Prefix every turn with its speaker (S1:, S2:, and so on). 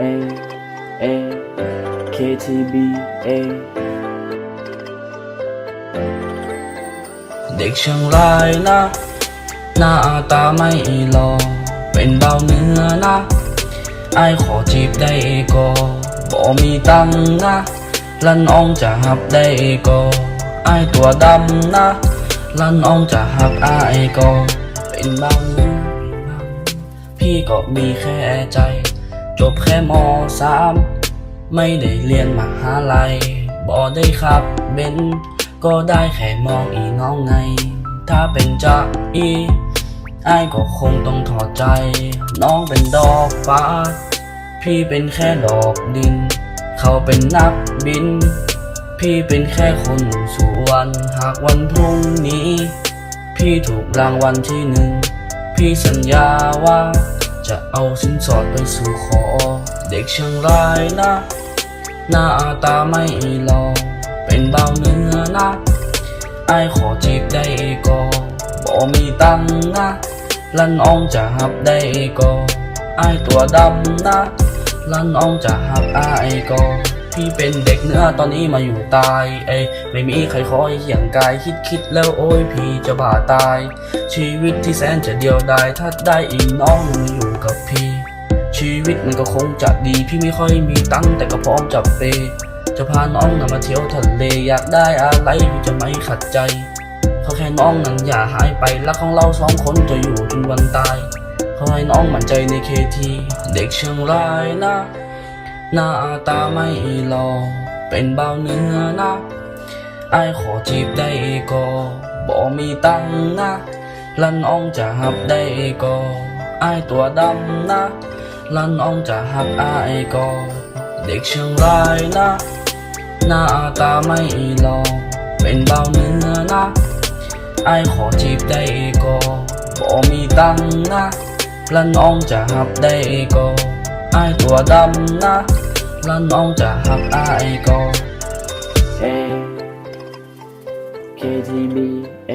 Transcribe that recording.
S1: A A KTB A
S2: เด็กเชียงรายนะ หน้าตาไม่หล่อเป็นเบาเนื้อนะไอายขอจีบได้ก็บ่มีตังนะลันอองจะหับได้ก็ไอายตัวดำนะลันอองจะหักไอายก็เป็นเบาเนื้อพี่ก็มีแค่ใจ จบแค่มสามไม่ได้เรียนมหาลัยบ่ได้ขับเบนก็ได้แค่มองอีน้องไง ถ้าเป็นจะอีไอ้ก็คงต้องถอดใจ น้องเป็นดอกฟ้า พี่เป็นแค่ดอกดิน เขาเป็นนักบิน พี่เป็นแค่คนสวนหากวันพรุ่งนี้ พี่ถูกรางวัลที่หนึ่ง พี่สัญญาว่า จะเอาสินสอดไปสู่ขอ เด็กชียงรายนะ หน้าตาไม่หล่อเป็นเบาเนื้อนะไอขอจีบได้ก็บ่มีตังค์นะลันอองจะหับได้ก็ไอตัวดำนะลันอองจะหับไอก็พี่เป็นเด็กเนื้อตอนนี้มาอยู่ตาย เอ้ไม่มีใครคอยเหี่ยงกายคิดคิดแล้วโอ้ยพี่จะบ้าตาย ชีวิตที่แสนจะเดียวดายถ้าได้อีน้องอยู่ กับพี่ ชีวิตมันก็คงจะดีพี่ไม่ค่อยมีตังค์แต่ก็พร้อมจะเปยจะพาน้องน่ะมาเที่ยวทะเลอยากได้อะไรพี่จะไม่ขัดใจเขาแค่น้องนั้นอย่าหายไปรักของเราสองคนจะอยู่จนวันตายเขาให้น้องมั่นใจในเคทีเด็กเชียงรายนะหน้าตาไม่หล่อเป็นเบาเนื้อนะไอายขอจีบได้ก็บ่มีตังนะลันอองจะหับได้ก็ อายตัวดำนะลันอองจะหับไอายก็เด็กเชียงรายนะ หน้าตาไม่หล่อเป็นเบาเนื้อนะไอายขอจีบได้ก็บ่มีตังนะลันอองจะหับได้ก็ไอายตัวดำนะลันอองจะหับไอายก็
S1: A KTB A